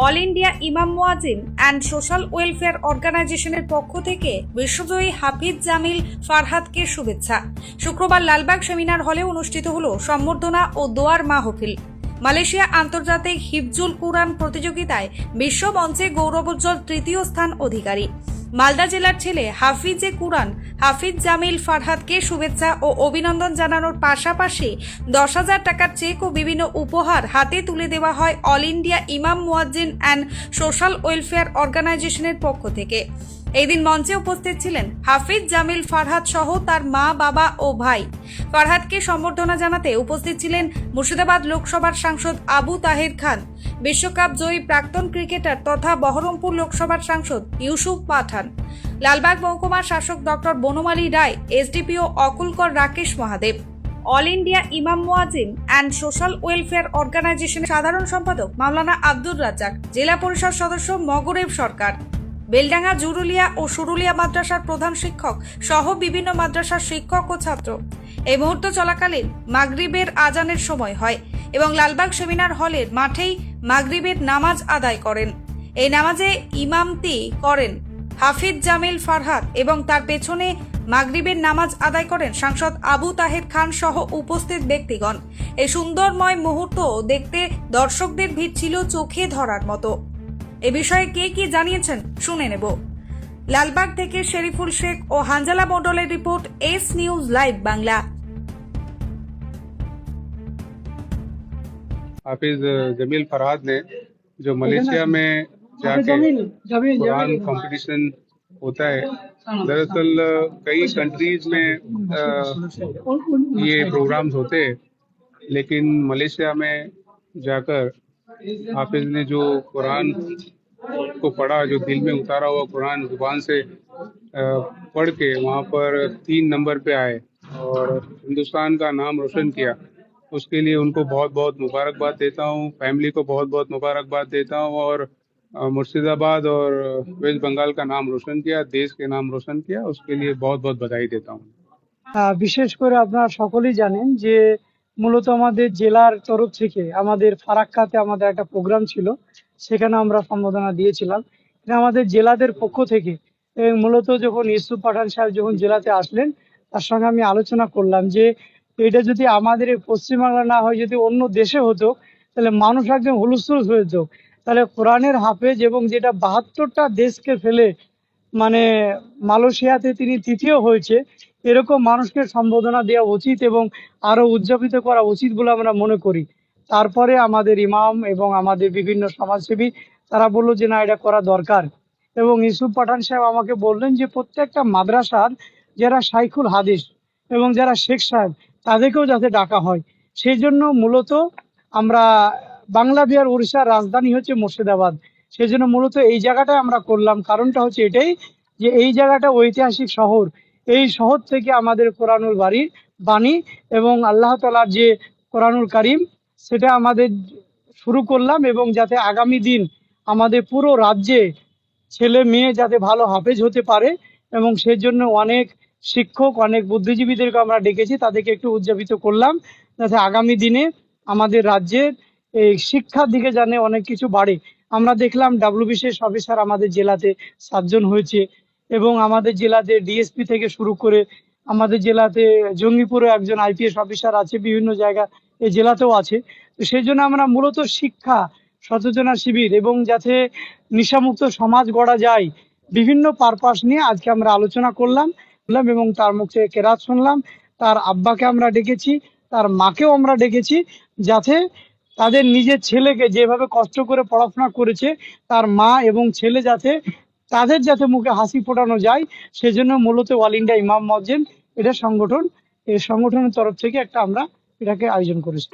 All India ইমাম মোয়াজিম and social welfare অর্গানাইজেশনের পক্ষ থেকে বিশ্বজয়ী হাফিজ জামিল ফারহাদকে শুভেচ্ছা। শুক্রবার লালবাগ সেমিনার হলে অনুষ্ঠিত হল সম্বর্ধনা ও দোয়ার মাহফিল। মালয়েশিয়া আন্তর্জাতিক হিফজুল কুরআন প্রতিযোগিতায় বিশ্ব মঞ্চে গৌরবোজ্জ্বল তৃতীয় স্থান অধিকারী। মালদা জেলার ছেলে হাফিজে কুরআন, হাফিজ জামিল ফারহাদকে শুভেচ্ছা ও অভিনন্দন জানানোর পাশাপাশি দশ হাজার টাকার চেক ও বিভিন্ন উপহার হাতে তুলে দেওয়া হয় অল ইন্ডিয়া ইমাম মুয়াজ্জিন অ্যান্ড সোশ্যাল ওয়েলফেয়ার অর্গানাইজেশনের পক্ষ থেকে। এই দিন মঞ্চে উপস্থিত ছিলেন হাফিজ জামিল ফারহাদ সহ তার মা, বাবা ও ভাই। ফারহাদকে সম্বর্ধনা জানাতে উপস্থিত ছিলেন মুর্শিদাবাদ লোকসভার সাংসদ আবু তাহের খান, বিশ্বকাপ জয়ী প্রাক্তন ক্রিকেটার তথা বহরমপুর লোকসভার সাংসদ ইউসুফ পাঠান, লালবাগ মহকুমার শাসক doctor Banamali Roy, SDPO Akulkar Rakesh Mahadev. All India Imam Muazzin and social welfare অর্গানাইজেশনের সাধারণ সম্পাদক মাওলানা আব্দুর রাজ্জাক, জেলা পরিষদ সদস্য মগরেব সরকার। বেলডাঙ্গা, জুরুলিয়া ও সুরুলিয়া মাদ্রাসার প্রধান শিক্ষক সহ বিভিন্ন মাদ্রাসার শিক্ষক ও ছাত্র। এই মুহূর্ত চলাকালীন মাগরিবের আজানের সময় হয় এবং লালবাগ সেমিনার হলের মাঠেই মাগরিবের নামাজ আদায় করেন। এই নামাজে ইমামতি করেন হাফিজ জামিল ফারহাদ এবং তার পেছনে মাগরিবের নামাজ আদায় করেন সাংসদ আবু তাহের খান সহ উপস্থিত ব্যক্তিগণ। এই সুন্দরময় মুহূর্ত দেখতে দর্শকদের ভিড় ছিল চোখে ধরার মতো। এ বিষয়ে কে কি জানিয়েছেন শুনে নেব লালবাগ থেকে শেরিফুল শেখ ও হানজালা মন্ডলের report S news live Bangla Hafiz Jamil Farhad ने जो मलेशिया में जाके कुरान कंपटीशन होता है दरअसल कई कंट्रीज में अ, ये प्रोग्राम्स होते हैं लेकिन मलेशिया में जाकर हाफिज ने जो कुरान को पढ़ा जो दिल में उतारा हुआ कुरान जुबान से अ, पढ़ के वहाँ पर तीन नंबर पे आए और हिंदुस्तान का नाम रोशन किया उसके लिए उनको बहुत बहुत मुबारकबाद देता हूँ फैमिली को बहुत बहुत मुबारकबाद देता हूँ और अ, मुर्शिदाबाद और वेस्ट बंगाल का नाम रोशन किया देश के नाम रोशन किया उसके लिए बहुत बहुत बधाई देता हूँ আহ, বিশেষ করে আপনারা সকলেই জানেন যে মূলত আমাদের জেলার তরফ থেকে আমাদের ফারাক্কাতে আমাদের একটা প্রোগ্রাম ছিল, সেখানে আমরা সম্বোধনা দিয়েছিলাম। আমাদের জেলাদের পক্ষ থেকে মূলত যখন ইউসুফ পাঠান সাহেব যখন জেলাতে আসলেন, তার সঙ্গে আমি আলোচনা করলাম যে, এটা যদি আমাদের পশ্চিমবাংলা না হয়, যদি অন্য দেশে হতো, তাহলে মানুষ একদম হুলস্থুল হয়ে যেত। তাহলে কোরআনের হাফেজ এবং যেটা বাহাত্তরটা দেশকে ফেলে মানে মালয়েশিয়াতে তিনি তৃতীয় হয়েছে এরকম মানুষকে সম্বোধনা দেওয়া উচিত এবং আরও উদযাপিত করা উচিত বলে আমরা মনে করি। তারপরে আমাদের ইমাম এবং আমাদের বিভিন্ন সমাজসেবী, তারা বলল যে, না, এটা করা দরকার। এবং ইউসুফ পাঠান সাহেব আমাকে বললেন যে, প্রত্যেকটা মাদ্রাসার যারা সাইকুল হাদিস এবং যারা শেখ সাহেব, তাদেরকেও যাতে ডাকা হয়। সেই জন্য মূলত আমরা বাংলা বিহার উড়িষ্যার রাজধানী হচ্ছে মুর্শিদাবাদ। সেই জন্য মূলত এই জায়গাটা আমরা করলাম। কারণটা হচ্ছে এটাই যে, এই জায়গাটা ঐতিহাসিক শহর। এই শহর থেকে আমাদের কোরআনুল বাড়ি, বাণী এবং আল্লাহ তালার যে কোরআনুল কারিম, সেটা আমাদের শুরু করলাম এবং যাতে আগামী দিন আমাদের পুরো রাজ্যে ছেলে মেয়ে যাতে ভালো হাফেজ হতে পারে এবং সেই জন্য অনেক শিক্ষক, অনেক বুদ্ধিজীবীদেরকে আমরা ডেকেছি, তাদেরকে একটু উদযাপিত করলাম যাতে আগামী দিনে আমাদের রাজ্যের এই শিক্ষার দিকে জানে অনেক কিছু বাড়ে। আমরা দেখলাম ডাব্লিউ বিশেষ অফিসার আমাদের জেলাতে সাতজন হয়েছে। এবং আমাদের জেলাতে ডিএসপি থেকে শুরু করে আমাদের জেলাতে জঙ্গিপুরে একজন আইপিএস অফিসার আছে, বিভিন্ন জায়গা এই জেলাতেও আছে। তো সেই জন্য আমরা মূলত শিক্ষা, সচেতনা শিবির এবং যাতে নেশামুক্ত সমাজ গড়া যায়, বিভিন্ন পারপাস নিয়ে আজকে আমরা আলোচনা করলাম এবং তার মুখ কেরাত শুনলাম। তার আব্বাকে আমরা ডেকেছি, তার মাকেও আমরা ডেকেছি, যাতে তাদের নিজের ছেলেকে যেভাবে কষ্ট করে পড়াশোনা করেছে, তার মা এবং ছেলে যাতে তাদের যাতে মুখে হাসি ফোটানো যায়, সেজন্য মূলত অল ইন্ডিয়া ইমাম মসজিদ, এটা সংগঠন। এই সংগঠনের তরফ থেকে একটা আমরা এটাকে আয়োজন করেছি।